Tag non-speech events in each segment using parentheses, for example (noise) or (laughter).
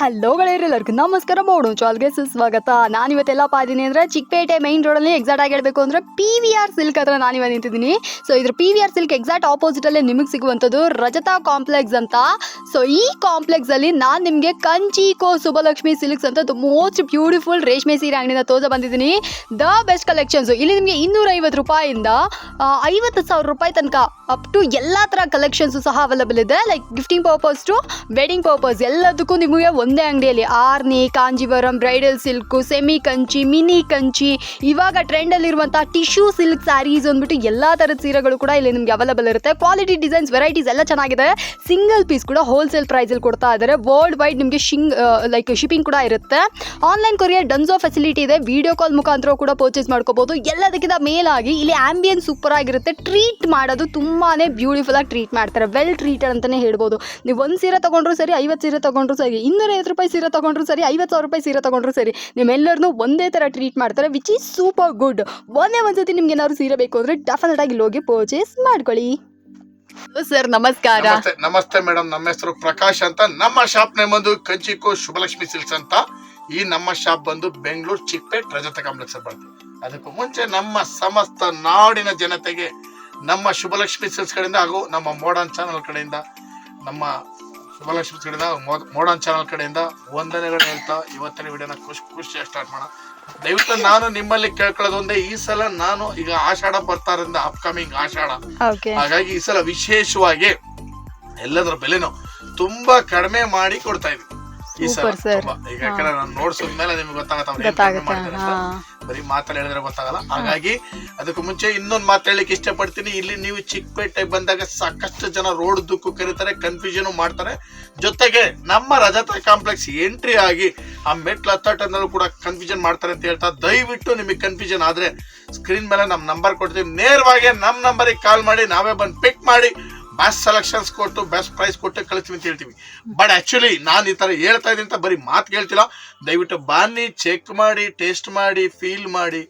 Hello ಗೆಳೆಯರೆಲ್ಲರಿಗೂ ನಮಸ್ಕಾರ. Mode ಚಾಲ್ಗೆ ಸುಸ್ವಾಗತ. ನಾನು ಇವತ್ತೆಲ್ಲಪ್ಪ ಪಾದಿನಿ ಅಂದರೆ ಚಿಕ್ಕಪೇಟೆ ಮೈನ್ ರೋಡಲ್ಲಿ ಎಕ್ಸಾಕ್ಟ್ ಆಗಿ ಹೇಳಬೇಕು ಅಂದರೆ ಪಿ ವಿ ಆರ್ ಸಿಲ್ಕ್ ಹತ್ರ ನಾನು ಇವಾಗ ನಿಂತಿದ್ದೀನಿ. ಸೊ ಇದ್ರ P V R silk exact ಆಪೋಸಿಟಲ್ಲೇ ನಿಮಗೆ ಸಿಗುವಂಥದ್ದು ರಜತಾ ಕಾಂಪ್ಲೆಕ್ಸ್ ಅಂತ. ಸೊ ಈ ಕಾಂಪ್ಲೆಕ್ಸಲ್ಲಿ ನಾನು ನಿಮಗೆ ಕಂಚಿ ಕೋ ಸುಬಲಕ್ಷ್ಮಿ ಸಿಲ್ಕ್ಸ್ ಅಂತ ಮೋಸ್ಟ್ ಬ್ಯೂಟಿಫುಲ್ ರೇಷ್ಮೆ ಸೀರೆ ಅಂಗಡಿಯಿಂದ ತೋರಿಸ ಬಂದಿದ್ದೀನಿ. ದ ಬೆಸ್ಟ್ ಕಲೆಕ್ಷನ್ಸು ಇಲ್ಲಿ ನಿಮಗೆ ಇನ್ನೂರೈವತ್ತು ರೂಪಾಯಿಂದ ಐವತ್ತು ಸಾವಿರ ರೂಪಾಯಿ ತನಕ ಅಪ್ ಟು ಎಲ್ಲ ಥರ ಕಲೆಕ್ಷನ್ಸು ಸಹ ಅವೈಲಬಲ್ ಇದೆ. Like gifting purpose to wedding purpose ಎಲ್ಲದಕ್ಕೂ ನಿಮಗೆ ಒಂದೇ ಅಂಗಡಿಯಲ್ಲಿ Arni, Kanjivaram, bridal silk, semi Kanchi, mini Kanchi, ಇವಾಗ ಟ್ರೆಂಡಲ್ಲಿರುವಂಥ ಟಿಶ್ಯೂ ಸಿಲ್ಕ್ ಸ್ಯಾರೀಸ್ ಅಂದ್ಬಿಟ್ಟು ಎಲ್ಲ ಥರದ ಸೀರೆಗಳು ಕೂಡ ಇಲ್ಲಿ ನಿಮಗೆ ಅವೈಲಬಲ್ ಇರುತ್ತೆ. ಕ್ವಾಲಿಟಿ ಡಿಸೈನ್ಸ್ ವೆರೈಟೀಸ್ ಎಲ್ಲ ಚೆನ್ನಾಗಿದೆ. ಸಿಂಗಲ್ ಪೀಸ್ ಕೂಡ ಹೋಲ್ಸೇಲ್ ಪ್ರೈಸಲ್ಲಿ ಕೊಡ್ತಾ ಇದ್ದಾರೆ. ವರ್ಲ್ಡ್ ವೈಡ್ ನಿಮಗೆ ಶಿಂಗ್ ಲೈಕ್ ಶಿಪ್ಪಿಂಗ್ ಕೂಡ ಇರುತ್ತೆ. ಆನ್ಲೈನ್ ಕೊರಿಯರ್ ಡನ್ಸೋ ಫೆಸಿಲಿಟಿ ಇದೆ. ವಿಡಿಯೋ ಕಾಲ್ ಮುಖಾಂತರ ಕೂಡ ಪರ್ಚೇಸ್ ಮಾಡ್ಕೋಬಹುದು ಎಲ್ಲದಕ್ಕಿಂತ ಮೇಲಾಗಿ ಇಲ್ಲಿ ಆಂಬಿಯನ್ಸ್ ಸೂಪರ್ ಆಗಿರುತ್ತೆ. ಟ್ರೀಟ್ ಮಾಡೋದು ತುಂಬಾ ಬ್ಯೂಟಿಫುಲ್ ಆಗಿ ಟ್ರೀಟ್ ಮಾಡ್ತಾರೆ. ವೆಲ್ ಟ್ರೀಟೆಡ್ ಅಂತಲೇ ಹೇಳ್ಬೋದು. ನೀವು ಒಂದು ಸೀರೆ ತಗೊಂಡ್ರು ಸರಿ ಐವತ್ತು ಸೀರೆ ತಗೊಂಡ್ರು ಸರಿ. ಇನ್ನೂರೈವತ್ತು ರೂಪಾಯಿ ಸೀರೆ ತೊಗೊಂಡ್ರು ಸರಿ ಐವತ್ತು ಸಾವಿರ ರೂಪಾಯಿ ಸೀರೆ ತೊಗೊಂಡ್ರು ಸರಿ ನಿಮ್ಮೆಲ್ಲರನ್ನೂ ಒಂದೇ ಥರ ಟ್ರೀಟ್ ಮಾಡ್ತಾರೆ ವಿಚ್ ಈಸ್ ಸೂಪರ್ ಗುಡ್ ಒಂದೇ ಒಂದು ಸತಿ ನಿಮ್ಗೆ ಏನಾದ್ರು ಸೀರೆ ಬೇಕು ಅಂದರೆ ಡೆಫಿನೆಟ್ ಆಗಿ ಇಲ್ಲಿ ಹೋಗಿ ಪರ್ಚೇಸ್ ಮಾಡ್ಕೊಳ್ಳಿ ಸರ್ ನಮಸ್ಕಾರ. ನಮಸ್ತೆ ನಮಸ್ತೆ ಮೇಡಮ್ ನಮ್ಮ ಹೆಸರು ಪ್ರಕಾಶ್ ಅಂತ. ನಮ್ಮ ಶಾಪ್ ನೇಮ್ ಬಂದು ಕಂಚಿಕೋ ಶುಭಲಕ್ಷ್ಮಿ ಸಿಲ್ಸ್ ಅಂತ. ಈ ನಮ್ಮ ಶಾಪ್ ಬಂದು ಬೆಂಗಳೂರು ಚಿಕ್ಕಪೇಟ್ ರಜತ ಕಾಂಪ್ಲೆಕ್ಸ್ ಬರ್ತದೆ ಅದಕ್ಕೂ ಮುಂಚೆ ನಮ್ಮ ಸಮಸ್ತ ನಾಡಿನ ಜನತೆಗೆ ನಮ್ಮ ಶುಭಲಕ್ಷ್ಮಿ ಸಿಲ್ಸ್ ಕಡೆಯಿಂದ ಹಾಗೂ ನಮ್ಮ ಮೋಡನ್ ಚಾನಲ್ ಕಡೆಯಿಂದ ನಮ್ಮ ಗಿಡದ ಮೋಡನ್ ಚಾನಲ್ ಕಡೆಯಿಂದ ವಂದನೆಗಳು ಹೇಳ್ತಾ ಇವತ್ತಿನ ವಿಡಿಯೋನ ಖುಷಿ ಖುಷಿಯಾಗಿ ಸ್ಟಾರ್ಟ್ ಮಾಡೋಣ. ದಯವಿಟ್ಟು ನಾನು ನಿಮ್ಮಲ್ಲಿ ಕೇಳ್ಕೊಳ್ಳೋದು ಒಂದೇ ಈ ಸಲ ನಾನು ಈಗ ಆಷಾಢ ಬರ್ತಾರಿಂದ ಅಪ್ಕಮಿಂಗ್ ಆಷಾಢ. ಹಾಗಾಗಿ ಈ ಸಲ ವಿಶೇಷವಾಗಿ ಎಲ್ಲದರ ಬೆಲೆನೂ ತುಂಬಾ ಕಡಿಮೆ ಮಾಡಿ ಕೊಡ್ತಾ ಇದ್ವಿ ಈ ಸಲ ತುಂಬಾ. ಈಗ ಯಾಕಂದ್ರೆ ನಾನು ನೋಡ್ಸಿದ್ಮೇಲೆ ನಿಮ್ಗೆ ಗೊತ್ತಾಗತ್ತೆ ಬರೀ ಮಾತಾಡಿದ್ರೆ ಹೇಳಿದ್ರೆ ಗೊತ್ತಾಗಲ್ಲ. ಹಾಗಾಗಿ ಅದಕ್ಕೂ ಮುಂಚೆ ಇನ್ನೊಂದು ಮಾತು ಹೇಳಲಿಕ್ಕೆ ಇಷ್ಟಪಡ್ತೀನಿ. ಇಲ್ಲಿ ನೀವು ಚಿಕ್ಕಪೇಟೆ ಬಂದಾಗ ಸಾಕಷ್ಟು ಜನ ರೋಡ್ ದುಕ್ಕು ಕರೀತಾರೆ ಕನ್ಫ್ಯೂಷನ್ ಮಾಡ್ತಾರೆ. ಜೊತೆಗೆ ನಮ್ಮ ರಜತ ಕಾಂಪ್ಲೆಕ್ಸ್ ಎಂಟ್ರಿ ಆಗಿ ಆ ಮೆಟ್ಲು ಹತ್ತಟ್ಟನಲ್ಲೂ ಕೂಡ ಕನ್ಫ್ಯೂಷನ್ ಮಾಡ್ತಾರೆ ಅಂತ ಹೇಳ್ತಾ ದಯವಿಟ್ಟು ನಿಮಗೆ ಕನ್ಫ್ಯೂಷನ್ ಆದ್ರೆ ಸ್ಕ್ರೀನ್ ಮೇಲೆ ನಮ್ಮ ನಂಬರ್ ಕೊಡ್ತೀವಿ. ನೇರವಾಗಿ ನಮ್ಮ ನಂಬರಿಗೆ ಕಾಲ್ ಮಾಡಿ ನಾವೇ ಬಂದು ಪಿಕ್ ಮಾಡಿ. ಬೆಸ್ಟ್ ಸೆಲೆಕ್ಷನ್ಸ್ ಕೊಟ್ಟು ಬೆಸ್ಟ್ ಪ್ರೈಸ್ ಕೊಟ್ಟು ಕಳಿಸ್ತೀವಿ ಅಂತ ಹೇಳ್ತೀವಿ. ಬಟ್ ಆಕ್ಚುಲಿ ನಾನು ಈ ಥರ ಹೇಳ್ತಾ ಇದ್ದೀನಿ ಅಂತ ಬರೀ ಮಾತು ಕೇಳ್ತಿಲ್ಲ ದಯವಿಟ್ಟು ಬನ್ನಿ ಚೆಕ್ ಮಾಡಿ ಟೇಸ್ಟ್ ಮಾಡಿ ಫೀಲ್ ಮಾಡಿ.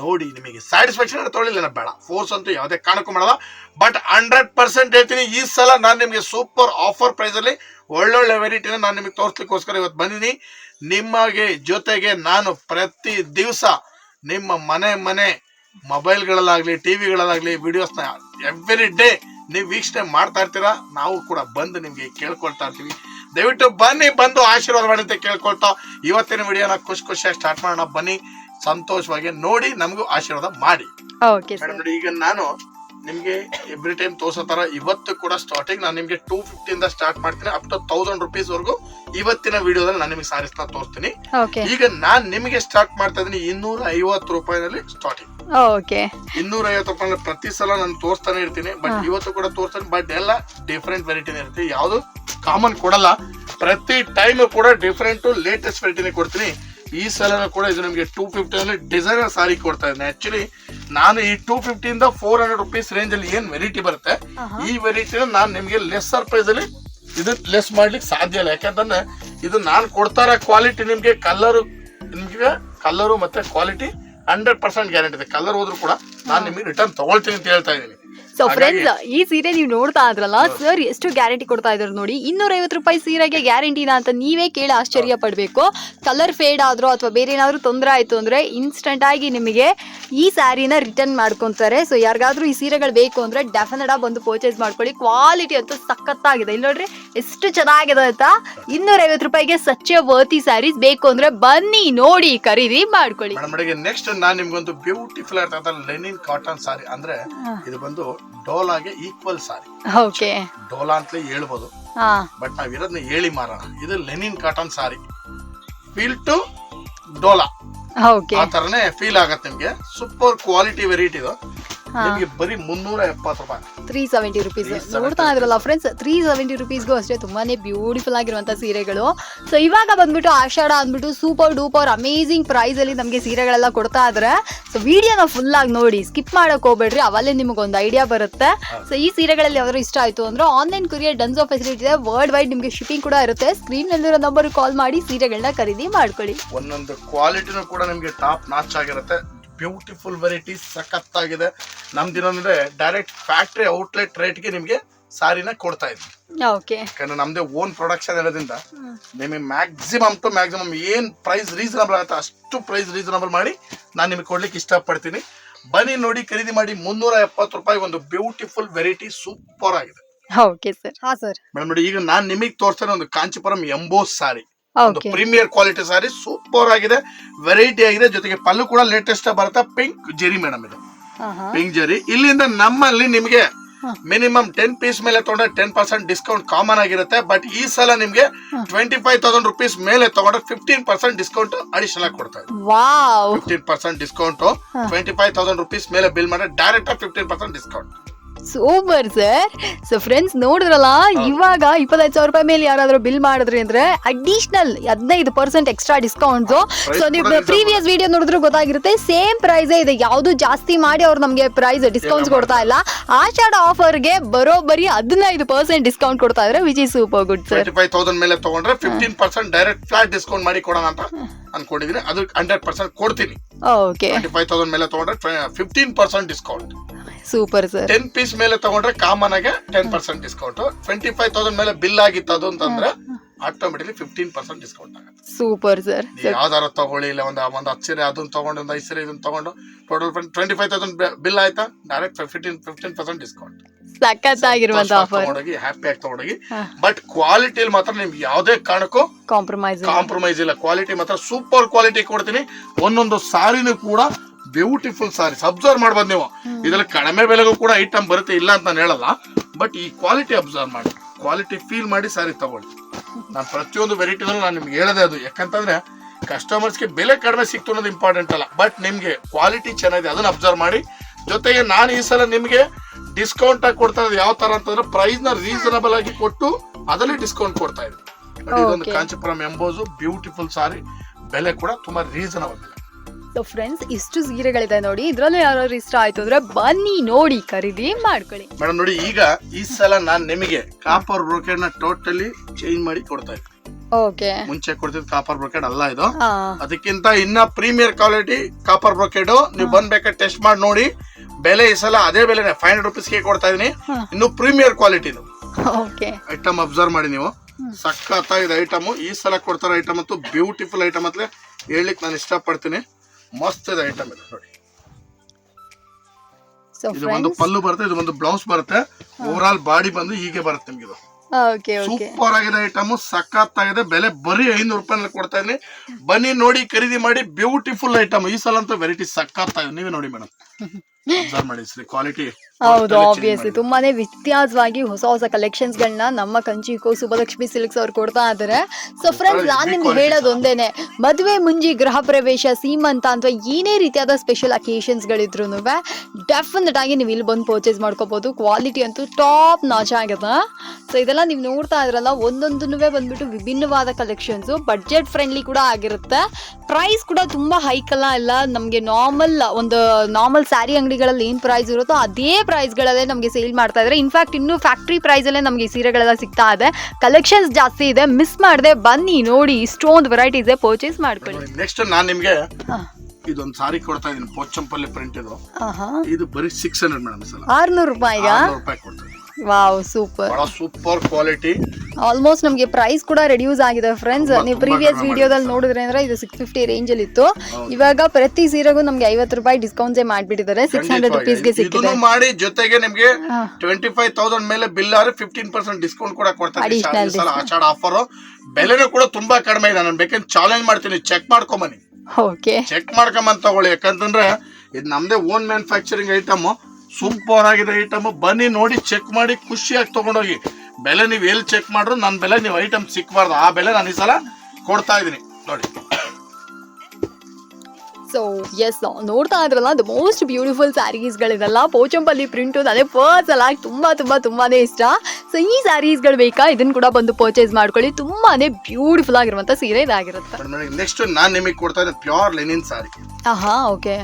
ನೋಡಿ, ನಿಮಗೆ ಸ್ಯಾಟಿಸ್ಫ್ಯಾಕ್ಷನ್ ತೊಗೊಳ್ಳಿಲ್ಲ ಬೇಡ. ಫೋರ್ಸ್ ಅಂತೂ ಯಾವುದೇ ಕಾರಣಕ್ಕೂ ಮಾಡಲ್ಲ. ಬಟ್ ಹಂಡ್ರೆಡ್ ಪರ್ಸೆಂಟ್ ಹೇಳ್ತೀನಿ, ಈ ಸಲ ನಾನು ನಿಮಗೆ ಸೂಪರ್ ಆಫರ್ ಪ್ರೈಸಲ್ಲಿ ಒಳ್ಳೊಳ್ಳೆ ವೆರೈಟಿನ ನಾನು ನಿಮಗೆ ತೋರಿಸ್ಲಿಕ್ಕೋಸ್ಕರ ಇವತ್ತು ಬಂದಿದ್ದೀನಿ. ನಿಮಗೆ ಜೊತೆಗೆ ನಾನು ಪ್ರತಿ ದಿವಸ ನಿಮ್ಮ ಮನೆ ಮನೆ ಮೊಬೈಲ್ಗಳಲ್ಲಾಗಲಿ ಟಿ ವಿಗಳಲ್ಲಾಗಲಿ ವಿಡಿಯೋಸ್ನ ಎವ್ರಿ ಡೇ ನೀವು ವೀಕ್ಷಣೆ ಮಾಡ್ತಾ ಇರ್ತೀರಾ? ನಾವು ಕೂಡ ಬಂದು ನಿಮಗೆ ಕೇಳ್ಕೊಳ್ತಾ ಇರ್ತೀವಿ. ದಯವಿಟ್ಟು ಬನ್ನಿ ಬಂದು ಆಶೀರ್ವಾದ ಮಾಡಿ ಅಂತ ಕೇಳ್ಕೊಳ್ತಾ ಇವತ್ತಿನ ವಿಡಿಯೋನ ಖುಷಿ ಖುಷಿಯಾಗಿ ಸ್ಟಾರ್ಟ್ ಮಾಡೋಣ. ಬನ್ನಿ ಸಂತೋಷವಾಗಿ ನೋಡಿ ನಮಗೂ ಆಶೀರ್ವಾದ ಮಾಡಿ. ನೋಡಿ ಈಗ ನಾನು ನಿಮ್ಗೆ ಎವ್ರಿ ಟೈಮ್ ತೋರಿಸೋ ತರ ಇವತ್ತು ಕೂಡ ಸ್ಟಾರ್ಟಿಂಗ್ ನಾನು ನಿಮ್ಗೆ ಟೂ ಇಂದ ಸ್ಟಾರ್ಟ್ ಮಾಡ್ತೀನಿ. ಅಪ್ ಟು ತೌಸಂಡ್ ರುಪೀಸ್ ವರೆಗೂ ಇವತ್ತಿನ ವಿಡಿಯೋದಲ್ಲಿ ನಾನು ನಿಮಗೆ ಸಾರಿಸ್ತಾ ತೋರಿಸ್ತೀನಿ. ಈಗ ನಾನ್ ನಿಮಗೆ ಸ್ಟಾರ್ಟ್ ಮಾಡ್ತಾ ಇದ್ದೀನಿ ಇನ್ನೂರ ಐವತ್ತು ರೂಪಾಯಿನಲ್ಲಿ ಸ್ಟಾರ್ಟಿಂಗ್ ಓಕೆ ಇನ್ನೂರ ರೂಪಾಯಿ ಪ್ರತಿ ಸಲ ನಾನು ತೋರಿಸ್ತಾನೆ ಇರ್ತೀನಿ ಬಟ್ ಇವತ್ತು ಕೂಡ ತೋರಿಸ್ತಾನೆ ಬಟ್ ಎಲ್ಲ ಡಿಫ್ರೆಂಟ್ ವೆರೈಟಿನೇ ಇರುತ್ತೆ. ಯಾವುದು ಕಾಮನ್ ಕೊಡಲ್ಲ ಪ್ರತಿ ಟೈಮ್ ಕೂಡ ಡಿಫ್ರೆಂಟ್ ಲೇಟೆಸ್ಟ್ ವೆರೈಟಿನೇ ಕೊಡ್ತೀನಿ. ಈ ಸಲನೂ ಕೂಡ ಇದು ನಮಗೆ ಟೂ ಫಿಫ್ಟಿಯಲ್ಲಿ ಡಿಸೈನರ್ ಸಾರಿ ಕೊಡ್ತಾ ಇದ್ದೀನಿ. ಆಕ್ಚುಲಿ ನಾನು ಈ ಟೂ ಫಿಫ್ಟಿಯಿಂದ ಫೋರ್ ಹಂಡ್ರೆಡ್ ರುಪೀಸ್ ರೇಂಜ್ ಅಲ್ಲಿ ಏನ್ ವೆರೈಟಿ ಬರುತ್ತೆ ಈ ವೆರೈಟಿನ ನಾನು ನಿಮಗೆ ಲೆಸ್ ಪ್ರೈಸ್ ಅಲ್ಲಿ ಇದು ಲೆಸ್ ಮಾಡ್ಲಿಕ್ಕೆ ಸಾಧ್ಯ ಇಲ್ಲ. ಯಾಕಂತಂದ್ರೆ ಇದು ನಾನು ಕೊಡ್ತಾರ ಕ್ವಾಲಿಟಿ ನಿಮಗೆ ಕಲರ್ ನಿಮಗೆ ಕಲರು ಮತ್ತೆ ಕ್ವಾಲಿಟಿ ಹಂಡ್ರೆಡ್ ಪರ್ಸೆಂಟ್ ಗ್ಯಾರಂಟಿ ಇದೆ. ಕಲರ್ ಹೋದ್ರು ಕೂಡ ನಾನು ನಿಮಗೆ ರಿಟರ್ನ್ ತಗೊಳ್ತೀನಿ ಅಂತ ಹೇಳ್ತಾ ಇದ್ದೀನಿ. ಸೊ ಫ್ರೆಂಡ್ಸ್ ಈ ಸೀರೆ ನೀವು ನೋಡ್ತಾ ಇದ್ರಲ್ಲ ಸರ್ ಎಷ್ಟು ಗ್ಯಾರಂಟಿ ಕೊಡ್ತಾ ಇದ್ದಾರೆ ನೋಡಿ. ಇನ್ನೂರೈವತ್ತು ರೂಪಾಯಿ ಸೀರೆಗೆ ಗ್ಯಾರಂಟಿನ ಅಂತ ನೀವೇ ಕೇಳಿ ಆಶ್ಚರ್ಯ ಪಡಬೇಕು. ಕಲರ್ ಫೇಡ್ ಆದ್ರೂ ಅಥವಾ ಬೇರೆ ಏನಾದರೂ ತೊಂದರೆ ಆಯಿತು ಅಂದರೆ ಇನ್ಸ್ಟೆಂಟ್ ಆಗಿ ನಿಮಗೆ ಈ ಸ್ಯಾರಿನ ರಿಟರ್ನ್ ಮಾಡ್ಕೊಂತಾರೆ. ಸೊ ಯಾರಿಗಾದ್ರೂ ಈ ಸೀರೆಗಳು ಬೇಕು ಅಂದರೆ ಡೆಫಿನೆಟ್ ಆಗಿ ಬಂದು ಪರ್ಚೇಸ್ ಮಾಡ್ಕೊಳ್ಳಿ. ಕ್ವಾಲಿಟಿ ಅಂತೂ ಸಖತ್ತಾಗಿದೆ. ಇಲ್ಲಿ ನೋಡ್ರಿ ಎಷ್ಟು ಚೆನ್ನಾಗಿದೆ ಅಂತ. ಇನ್ನೂರೈವತ್ತು ರೂಪಾಯಿಗೆ ಸಚ್ಚೆ ವರ್ತಿ ಸ್ಯಾರೀಸ್ ಬೇಕು ಅಂದರೆ ಬನ್ನಿ ನೋಡಿ ಖರೀದಿ ಮಾಡ್ಕೊಳ್ಳಿ. ಮೇಡಮ್ ನೆಕ್ಸ್ಟ್ ನಾನು ನಿಮ್ಗೊಂದು ಬ್ಯೂಟಿಫುಲ್ ಆಗಿರ್ತಕ್ಕಂಥ ಲೆನಿನ್ ಕಾಟನ್ ಸಾರಿ ಅಂದ್ರೆ ಇದು ಬಂದು ಡೋಲಾಗೆ ಈಕ್ವಲ್ ಸಾರಿ. ಓಕೆ. ಡೋಲಾ ಅಂತಲೇ ಹೇಳ್ಬೋದು. ಹಾಂ. ಬಟ್ ನಾವ್ ಇರೋದನ್ನ ಹೇಳಿ ಮಾರೋಣ. ಇದು linen cotton sari. Feel to Dola okay. ಆ ತರನೇ ಫೀಲ್ ಆಗತ್ತೆ ನಿಮ್ಗೆ. ಸೂಪರ್ ಕ್ವಾಲಿಟಿ ವೆರೈಟಿ ಇದು. ನಿಮ್ಗೆ ಬರೀ ಮುನ್ನೂರ ಎಪ್ಪತ್ತು ರೂಪಾಯಿ ತ್ರೀ ಸೆವೆಂಟಿ ರುಪೀಸ್ 370 ನೋಡ್ತಾ ಇದ್ರಲ್ಲ ಫ್ರೆಂಡ್ಸ್ ತ್ರೀ ಸೆವೆಂಟಿ ರುಪೀಸ್ಗೂ ಅಷ್ಟೇ ತುಂಬಾನೇ ಬ್ಯೂಟಿಫುಲ್ ಆಗಿರುವಂಥ ಸೀರೆಗಳು. ಸೊ ಇವಾಗ ಬಂದ್ಬಿಟ್ಟು ಆಷಾಢ ಅಂದ್ಬಿಟ್ಟು ಸೂಪರ್ ಡೂಪರ್ ಅಮೇಸಿಂಗ್ ಪ್ರೈಸ್ ಅಲ್ಲಿ ನಮಗೆ ಸೀರೆಗಳೆಲ್ಲ ಕೊಡ್ತಾ ಇದ್ರೆ ಸೊ ವಿಡಿಯೋನ ಫುಲ್ ಆಗಿ ನೋಡಿ ಸ್ಕಿಪ್ ಮಾಡಕ್ ಹೋಗ್ಬೇಡ್ರಿ ಅವಲ್ಲೇ ನಿಮಗೆ ಒಂದು ಐಡಿಯಾ ಬರುತ್ತೆ ಸೊ ಈ ಸೀರೆಗಳಲ್ಲಿ ಯಾವ್ದಾದ್ರು ಇಷ್ಟ ಆಯಿತು ಅಂದ್ರೆ ಆನ್ಲೈನ್ ಕೊರಿಯರ್ ಡನ್ಸೋ ಫೆಸಿಲಿಟಿ ಇದೆ ವರ್ಲ್ಡ್ ವೈಡ್ ನಿಮಗೆ ಶಿಪ್ಪಿಂಗ್ ಕೂಡ ಇರುತ್ತೆ. ಸ್ಕ್ರೀನ್ನಲ್ಲಿರೋ ನಂಬರ್ ಕಾಲ್ ಮಾಡಿ ಸೀರೆಗಳನ್ನ ಖರೀದಿ ಮಾಡ್ಕೊಳ್ಳಿ. ಒಂದೊಂದು ಕ್ವಾಲಿಟಿನೂ ಕೂಡ ನಿಮ್ಗೆ ಟಾಪ್ ನಾಚ್ ಆಗಿರುತ್ತೆ. ಬ್ಯೂಟಿಫುಲ್ ವೆರೈಟಿ ಸಖತ್ತಾಗಿದೆ. ನಮ್ದು ಇನ್ನೊಂದ್ರೆ ಡೈರೆಕ್ಟ್ ಫ್ಯಾಕ್ಟ್ರಿ ಔಟ್ಲೆಟ್ ರೇಟ್ಗೆ ನಿಮಗೆ ಸಾರಿನ ಕೊಡ್ತಾ ಇದ್ವಿ. ಓಕೆ ಯಾಕಂದ್ರೆ ನಮ್ದೇ ಓನ್ ಪ್ರೊಡಕ್ಷನ್ ಇರೋದ್ರಿಂದ ನಿಮಗೆ ಮ್ಯಾಕ್ಸಿಮಮ್ ಟು ಮ್ಯಾಕ್ಸಿಮಮ್ ಏನ್ ಪ್ರೈಸ್ ರೀಸನಬಲ್ ಆಗುತ್ತೆ ಅಷ್ಟು ಪ್ರೈಸ್ ರೀಸನಬಲ್ ಮಾಡಿ ನಾನು ನಿಮಗೆ ಕೊಡ್ಲಿಕ್ಕೆ ಇಷ್ಟಪಡ್ತೀನಿ. ಬನ್ನಿ ನೋಡಿ ಖರೀದಿ ಮಾಡಿ ಮುನ್ನೂರ ಎಪ್ಪತ್ತು ರೂಪಾಯಿ ಒಂದು ಬ್ಯೂಟಿಫುಲ್ ವೆರೈಟಿ ಸೂಪರ್ ಆಗಿದೆ. ಓಕೆ ಸರ್ ಹಾ ಸರ್ ಮೇಡಮ್ ನೋಡಿ ಈಗ ನಾನು ನಿಮಗೆ ತೋರಿಸ್ತೇನೆ ಒಂದು ಕಾಂಚಿಪುರಂ ಎಂಬೋಸ್ ಸಾರಿ. ಒಂದು ಪ್ರೀಮಿಯರ್ ಕ್ವಾಲಿಟಿ ಸಾರಿ ಸೂಪರ್ ಆಗಿದೆ ವೆರೈಟಿ ಆಗಿದೆ. ಜೊತೆಗೆ ಪಲ್ಲು ಕೂಡ ಲೇಟೆಸ್ಟ್ ಬರುತ್ತೆ ಪಿಂಕ್ ಜೆರಿ ಮೇಡಮ್ ಇದು. ಪಿಂಕ್ ಜೆರಿ. ಇಲ್ಲಿಂದ ನಮ್ಮಲ್ಲಿ ನಿಮಗೆ ಮಿನಿಮಮ್ ಟೆನ್ ಪೀಸ್ ಮೇಲೆ ತಗೊಂಡ್ರೆ ಟೆನ್ ಪರ್ಸೆಂಟ್ ಡಿಸ್ಕೌಂಟ್ ಕಾಮನ್ ಆಗಿರುತ್ತೆ. ಬಟ್ ಈ ಸಲ ನಿಮಗೆ. ಟ್ವೆಂಟಿ ಫೈವ್ ತೌಸಂಡ್ ರುಪೀಸ್ ಮೇಲೆ ತಗೊಂಡ್ರೆ ಫಿಫ್ಟೀನ್ ಪರ್ಸೆಂಟ್ ಡಿಸ್ಕೌಂಟ್ ಅಡಿಷನಲ್ ಆಗಿ ಕೊಡ್ತಾ fifteen percent discount. Twenty five thousand rupees ಮೇಲೆ ಬಿಲ್ ಮಾಡಿದ್ರೆ direct fifteen percent discount super sir. So friends ನೋಡಿದ್ರಲ್ಲ ಇವಾಗ ಇಪ್ಪತ್ತೈದು ಸಾವಿರ ರೂಪಾಯಿ ಮೇಲೆ ಯಾರಾದ್ರೂ ಬಿಲ್ ಮಾಡಿದ್ರಿ ಅಂದ್ರೆ ಅಡಿಷನಲ್ ಹದಿನೈದು ಪರ್ಸೆಂಟ್ ಎಕ್ಸ್ಟ್ರಾ ಡಿಸ್ಕೌಂಟ್ ಸೊ ನೀವು ಪ್ರೀವಿಯಸ್ ವಿಡಿಯೋ ನೋಡಿದ್ರೆ ಗೊತ್ತಾಗಿರುತ್ತೆ ಸೇಮ್ ಪ್ರೈಸ್ ಇದೆ. ಯಾವುದು ಜಾಸ್ತಿ ಮಾಡಿ ಅವ್ರು ನಮಗೆ ಪ್ರೈಸ್ ಡಿಸ್ಕೌಂಟ್ಸ್ ಕೊಡ್ತಾ ಇಲ್ಲ. ಆಷಾಢ ಆಫರ್ಗೆ ಬರೋಬ್ಬರಿ ಹದಿನೈದು ಪರ್ಸೆಂಟ್ ಡಿಸ್ಕೌಂಟ್ ಕೊಡ್ತಾ ಇದ್ರೆ which is super good sir five thousand ಮೇಲೆ ತಗೊಂಡ್ರೆ fifteen percent direct flat discount ಮಾಡಿ ಕೊಡೋಣ ಅಂತ ಅನ್ಕೊಂಡಿದ್ದೀನಿ ಅದಕ್ಕೆ ಹಂಡ್ರೆಡ್ ಪರ್ಸೆಂಟ್ ಕೊಡ್ತೀನಿ. ಓಕೆ ಫೈವ್ ತೌಸಂಡ್ ಮೇಲೆ ತಗೊಂಡ್ರೆ fifteen percent discount super sir ten piece ಮೇಲೆ ತಗೊಂಡ್ರೆ ಕಾಮನ್ ಆಗಿ ten percent discount twenty five thousand ಮೇಲೆ ಬಿಲ್ ಆಗಿತ್ತು ಅದು ಅಂತಂದ್ರೆ ಆಟೋಮೆಟಿಕ್ಲಿ ಫಿಫ್ಟೀನ್ ಪರ್ಸೆಂಟ್ ಡಿಸ್ಕೌಂಟ್ ಆಗುತ್ತೆ. ಸೂಪರ್ ಸರ್ ಯಾವ್ದಾರ ತಗೊಳ್ಳಿ ಇಲ್ಲ ಒಂದು ಒಂದು ಹತ್ತು ಸೀರೆ ಅದನ್ನ ತಗೊಂಡು ಒಂದು ಐದು ಸೀರೆ ಇದನ್ನ ತಗೊಂಡು total twenty five thousand bill ಆಯ್ತಾ? Direct fifteen fifteen percent discount ಸಖತ್ತಾಗಿರುವಂತ offer ಹ್ಯಾಪಿಯಾಗಿ ಹ್ಯಾಪಿ ಆಗಿ ತಗೊಂಡೋಗಿ. ಬಟ್ ಕ್ವಾಲಿಟಿಯಲ್ಲಿ ಮಾತ್ರ ನಿಮ್ಗೆ ಯಾವುದೇ ಕಾರಣಕ್ಕೂ ಕಾಂಪ್ರಮೈಸ್ ಕಾಂಪ್ರಮೈಸ್ ಇಲ್ಲ. ಕ್ವಾಲಿಟಿ ಮಾತ್ರ ಸೂಪರ್ ಕ್ವಾಲಿಟಿ ಕೊಡ್ತೀನಿ. ಒಂದೊಂದು ಸಾರಿನೂ ಕೂಡ ಬ್ಯೂಟಿಫುಲ್ ಸಾರೀಸ್. ಅಬ್ಸರ್ವ್ ಮಾಡ್ಬೋದು ನೀವು. ಇದ್ರಲ್ಲಿ ಕಡಿಮೆ ಬೆಲೆಗೂ ಕೂಡ ಐಟಮ್ ಬರುತ್ತೆ ಇಲ್ಲ ಅಂತ ನಾನು ಹೇಳಲ್ಲ. ಬಟ್ ಈ ಕ್ವಾಲಿಟಿ ಅಬ್ಸರ್ವ್ ಮಾಡಿ. ಕ್ವಾಲಿಟಿ ಫೀಲ್ ಮಾಡಿ ಸಾರಿ ತಗೊಳ್ಳಿ. ನಾನು ಪ್ರತಿಯೊಂದು ವೆರೈಟಿನಲ್ಲೂ ನಾನು ನಿಮ್ಗೆ ಹೇಳದೆ ಅದು. ಯಾಕಂತಂದ್ರೆ ಕಸ್ಟಮರ್ಸ್ಗೆ ಬೆಲೆ ಕಡಿಮೆ ಸಿಕ್ತು ಅನ್ನೋದು ಇಂಪಾರ್ಟೆಂಟ್ ಅಲ್ಲ. ಬಟ್ ನಿಮ್ಗೆ ಕ್ವಾಲಿಟಿ ಚೆನ್ನಾಗಿದೆ ಅದನ್ನ ಅಬ್ಸರ್ವ್ ಮಾಡಿ. ಜೊತೆಗೆ ನಾನು ಈ ಸಲ ನಿಮಗೆ ಡಿಸ್ಕೌಂಟ್ ಆಗಿ ಕೊಡ್ತಾ ಇರೋದು ಯಾವ ತರ ಅಂತಂದ್ರೆ ಪ್ರೈಸ್ನ ರೀಸನಬಲ್ ಆಗಿ ಕೊಟ್ಟು ಅದರಲ್ಲಿ ಡಿಸ್ಕೌಂಟ್ ಕೊಡ್ತಾ ಇದ್ದೀನಿ. Kanchipuram emboss beautiful sari. ಬೆಲೆ ಕೂಡ ತುಂಬಾ ರೀಸನಬಲ್ ಫ್ರೆಂಡ್ಸ್ ಇಷ್ಟು ಸೀರೆಗಳಿದೆ ನೋಡಿ. ಇದ್ರಲ್ಲೂ ಯಾರು ಇಷ್ಟ ಆಯ್ತು ಅಂದ್ರೆ ಬನ್ನಿ ನೋಡಿ ಖರೀದಿ ಮಾಡ್ಕೊಳ್ಳಿ. ಮೇಡಮ್ ನೋಡಿ ಈಗ ಈ ಸಲ ನಾನು ನಿಮಗೆ ಕಾಪರ್ ಬ್ರೋಕೆಡ್ನ ಟೋಟಲಿ ಚೇಂಜ್ ಮಾಡಿ ಕೊಡ್ತಾ ಇದ್ದೀನಿ. ಓಕೆ ಮುಂಚೆ ಕೊಡ್ತಿದ್ ಕಾಪರ್ ಬ್ರೋಕೆಡ್ ಅಲ್ಲ ಇದು. ಹಾ. ಅದಕ್ಕಿಂತ ಇನ್ನ ಪ್ರೀಮಿಯರ್ ಕ್ವಾಲಿಟಿ ಕಾಪರ್ ಬ್ರೋಕೆಡ್ ನೀವು ಬಂದ್ಬೇಕಾದ್ರೆ ಟೆಸ್ಟ್ ಮಾಡಿ ನೋಡಿ. ಬೆಲೆ ಈ ಸಲ ಅದೇ ಬೆಲೆ ಫೈವ್ ಹಂಡ್ರೆಡ್ ರುಪೀಸ್ಗೆ ಕೊಡ್ತಾ ಇದೀನಿ ಹಾ. ಇನ್ನು ಪ್ರೀಮಿಯರ್ ಕ್ವಾಲಿಟಿದು ಓಕೆ ಐಟಮ್ ಅಬ್ಸರ್ವ್ ಮಾಡಿ ನೀವು. ಸಖತ್ತಾಗಿದೆ ಐಟಮ್ ಈ ಸಲ ಕೊಡ್ತಾರ ಐಟಮ್ ಅಂತೂ ಬ್ಯೂಟಿಫುಲ್ ಐಟಮ್ ಅಂತ ಹೇಳಲಿಕ್ಕೆ ನಾನು ಇಷ್ಟಪಡ್ತೀನಿ. ಮಸ್ತ್ ಇದೆ ಐಟಮ್ ಇದೆ ನೋಡಿ. ಇದು ಒಂದು ಪಲ್ಲು ಬರುತ್ತೆ ಇದು ಒಂದು ಬ್ಲೌಸ್ ಬರುತ್ತೆ. ಓವರ್ ಆಲ್ ಬಾಡಿ ಬಂದು ಹೀಗೆ ಬರುತ್ತೆ ನಿಮ್ಗೆ ಇದು ಸೂಪರ್ ಆಗಿದೆ ಐಟಮ್ ಸಖತ್ತಾಗಿದೆ. ಬೆಲೆ ಬರೀ ಐನೂರು ರೂಪಾಯಿ ಕೊಡ್ತಾ ಇದೀನಿ ಬನ್ನಿ ನೋಡಿ ಖರೀದಿ ಮಾಡಿ ಬ್ಯೂಟಿಫುಲ್ ಐಟಮ್ ಈ ಸಲ ಅಂತೂ ವೆರೈಟಿ ಸಖತ್ತಾಗಿದೆ. ನೀವೇ ನೋಡಿ ಮೇಡಮ್ ಹೌದು ಆಬ್ವಿಯಸ್ಲಿ ತುಂಬಾನೇ ವ್ಯತ್ಯಾಸವಾಗಿ ಹೊಸ ಹೊಸ ಕಲೆಕ್ಷನ್ಸ್ ಗಳನ್ನ ನಮ್ಮ ಕಂಚಿಕೋ ಸುಭಲಕ್ಷ್ಮಿ ಸಿಲ್ಕ್ಸ್ ಅವ್ರು ಕೊಡ್ತಾ ಇದಾರೆ. ಸೊ ಫ್ರೆಂಡ್ಸ್ ನಾನು ನಿಮ್ಗೆ ಹೇಳೋದೊಂದೇನೆ ಹೇಳೋದು ಒಂದೇನೆ. ಮದುವೆ ಮುಂಜಿ ಗೃಹ ಪ್ರವೇಶ ಸೀಮಂತ ಅಥವಾ ಏನೇ ರೀತಿಯಾದ ಸ್ಪೆಷಲ್ ಅಕೇಶನ್ಸ್ ಗಳಿದ್ರು ಡೆಫಿನೆಟ್ ಆಗಿ ನೀವು ಇಲ್ಲಿ ಬಂದು ಪರ್ಚೇಸ್ ಮಾಡ್ಕೋಬಹುದು ಕ್ವಾಲಿಟಿ ಅಂತೂ ಟಾಪ್ ನಾಚ ಆಗದ. ಸೊ ಇದೆಲ್ಲ ನೀವು ನೋಡ್ತಾ ಇದ್ರಲ್ಲ ಒಂದೊಂದೂ ಬಂದ್ಬಿಟ್ಟು ವಿಭಿನ್ನವಾದ ಕಲೆಕ್ಷನ್ಸ್ ಬಡ್ಜೆಟ್ ಫ್ರೆಂಡ್ಲಿ ಕೂಡ ಆಗಿರುತ್ತೆ. ಪ್ರೈಸ್ ಕೂಡ ತುಂಬಾ ಹೈಕಲ್ಲ ಇಲ್ಲ ನಮಗೆ ನಾರ್ಮಲ್ ಒಂದು ನಾರ್ಮಲ್ ಸ್ಯಾರಿ ಅಂಗಡಿಗಳಲ್ಲಿ ಏನು ಪ್ರೈಸ್ ಇರುತ್ತೋ ಅದೇ ಪ್ರೈಸ್ಗಳಲ್ಲೇ ನಮಗೆ ಸೇಲ್ ಮಾಡ್ತಾ ಇದ್ದಾರೆ ಇನ್ಫ್ಯಾಕ್ಟ್ ಇನ್ನು ಫ್ಯಾಕ್ಟ್ರಿ ಪ್ರೈಸಲ್ಲೇ ನಮಗೆ ಈ ಸೀರೆಗಳೆಲ್ಲ ಸಿಗ್ತಾ ಇದೆ. ಕಲೆಕ್ಷನ್ಸ್ ಜಾಸ್ತಿ ಇದೆ. ಮಿಸ್ ಮಾಡದೆ ಬನ್ನಿ ನೋಡಿ ಇಷ್ಟೊಂದು ವೆರೈಟಿ ಇದೆ ಪರ್ಚೇಸ್ ಮಾಡ್ಕೊಳ್ಳಿ. ನೆಕ್ಸ್ಟ್ ನಾನು ನಿಮಗೆ ಇದೊಂದು ಸಾರಿ ಕೊಡ್ತಾ ಇದೀನಿ ಪೋಚಂಪಲ್ಲಿ ಪ್ರಿಂಟ್ ಇದು. ಇದು ಬರೀ ಸಿಕ್ಸ್ ಹಂಡ್ರೆಡ್ ಮೇಡಮ್ ಆರ್ನೂರು ರೂಪಾಯಿಗ ರೂಪಾಯಿ ಕೊಡ್ತೀನಿ ವಾವ್ ಸೂಪರ್. ಬಹಳ ಸೂಪರ್ ಕ್ವಾಲಿಟಿ. ಆಲ್ಮೋಸ್ಟ್ ನಮಗೆ ಪ್ರೈಸ್ ಕೂಡ ರೆಡ್ಯೂಸ್ ಆಗಿದೆ ಫ್ರೆಂಡ್ಸ್ ನೀವು ಪ್ರೀವಿಯಸ್ ವಿಡಿಯೋದಲ್ಲಿ ನೋಡಿದ್ರೆ ಅಂದ್ರೆ ಇದು ಸಿಕ್ಸ್ ಫಿಫ್ಟಿ ರೇಂಜ್ ಅಲ್ಲಿ ಇತ್ತು ಇವಾಗ ಪ್ರತಿ ಸೀರೆಗೂ ನಮಗೆ ಐವತ್ತು ರೂಪಾಯಿ ಡಿಸ್ಕೌಂಟ್ ಮಾಡ್ಬಿಟ್ಟಿದ್ದಾರೆ. ಸಿಕ್ಸ್ ಹಂಡ್ರೆಡ್ ರುಪೀಸ್ಗೆ ಸಿಕ್ಕಿದೆ. ಇದನ್ನು ಮಾಡಿ ಜೊತೆಗೆ ನಿಮಗೆ. ಟ್ವೆಂಟಿ ಫೈವ್ ತೌಸಂಡ್ ಮೇಲೆ ಬಿಲ್ ಆದ್ರೆ ಫಿಫ್ಟೀನ್ ಪರ್ಸೆಂಟ್ ಡಿಸ್ಕೌಂಟ್ ಕೂಡ ಕೊಡ್ತಾರೆ. ಆಷಾಢ ಆಫರ್ ಬೆಲೆನೂ ಕೂಡ ತುಂಬಾ ಕಡಿಮೆ ಇದೆ. ನಾನು ಬೇಕಂದ್ರೆ ಚಾಲೆಂಜ್ ಮಾಡ್ತೀನಿ. ಚೆಕ್ ಮಾಡ್ಕೊಂಬನ್ನಿ ಓಕೆ ಚೆಕ್ ಮಾಡ್ಕೊಂಬಂದ್ ತಗೊಳ್ಳಿ. ಯಾಕಂತಂದ್ರೆ ಇದು ನಮ್ದೇ ಓನ್ ಮ್ಯಾನುಫ್ಯಾಕ್ಚರಿಂಗ್ ಐಟಮ್ ಸೂಪರ್ ಆಗಿದೆ ಐಟಮ್ ಬನ್ನಿ ನೋಡಿ ಚೆಕ್ ಮಾಡಿ ಖುಷಿಯಾಗಿ ತಗೊಂಡೋಗಿ. ಬೆಲೆ ನೀವು ಎಲ್ಲಿ ಚೆಕ್ ಮಾಡಿದ್ರು ನನ್ನ ಬೆಲೆ ನೀವು ಐಟಮ್ ಸಿಕ್ಬಾರ್ದು. ಆ ಬೆಲೆ ನಾನು ಈ ಸಲ ಕೊಡ್ತಾ ಇದೀನಿ ನೋಡಿ. ಸೊ ಎಸ್ ನೋಡ್ತಾ ಇದ್ರಲ್ಲ ದ ಮೋಸ್ಟ್ ಬ್ಯೂಟಿಫುಲ್ ಸ್ಯಾರೀಸ್ಗಳಿದೆಲ್ಲ ಪೋಚಂಪಲ್ಲಿ ಪ್ರಿಂಟು ಅದೇ ಪರ್ಸಲ್ ಆಗಿ ತುಂಬ ತುಂಬ ತುಂಬಾನೇ ಇಷ್ಟ. ಸೊ ಈ ಸ್ಯಾರೀಸ್ಗಳು ಬೇಕಾ? ಇದನ್ನ ಕೂಡ ಬಂದು ಪರ್ಚೇಸ್ ಮಾಡ್ಕೊಳ್ಳಿ. ತುಂಬಾನೇ ಬ್ಯೂಟಿಫುಲ್ ಆಗಿರುವಂಥ ಸೀರೆ ಇದಾಗಿರುತ್ತೆ. ನೆಕ್ಸ್ಟ್ ನಾನು ನಿಮಗೆ ಕೊಡ್ತಾ ಇದ್ದೀನಿ ಪ್ಯೂರ್ ಲೆನಿನ್ ಸಾರಿ ಹಾಂ ಓಕೆ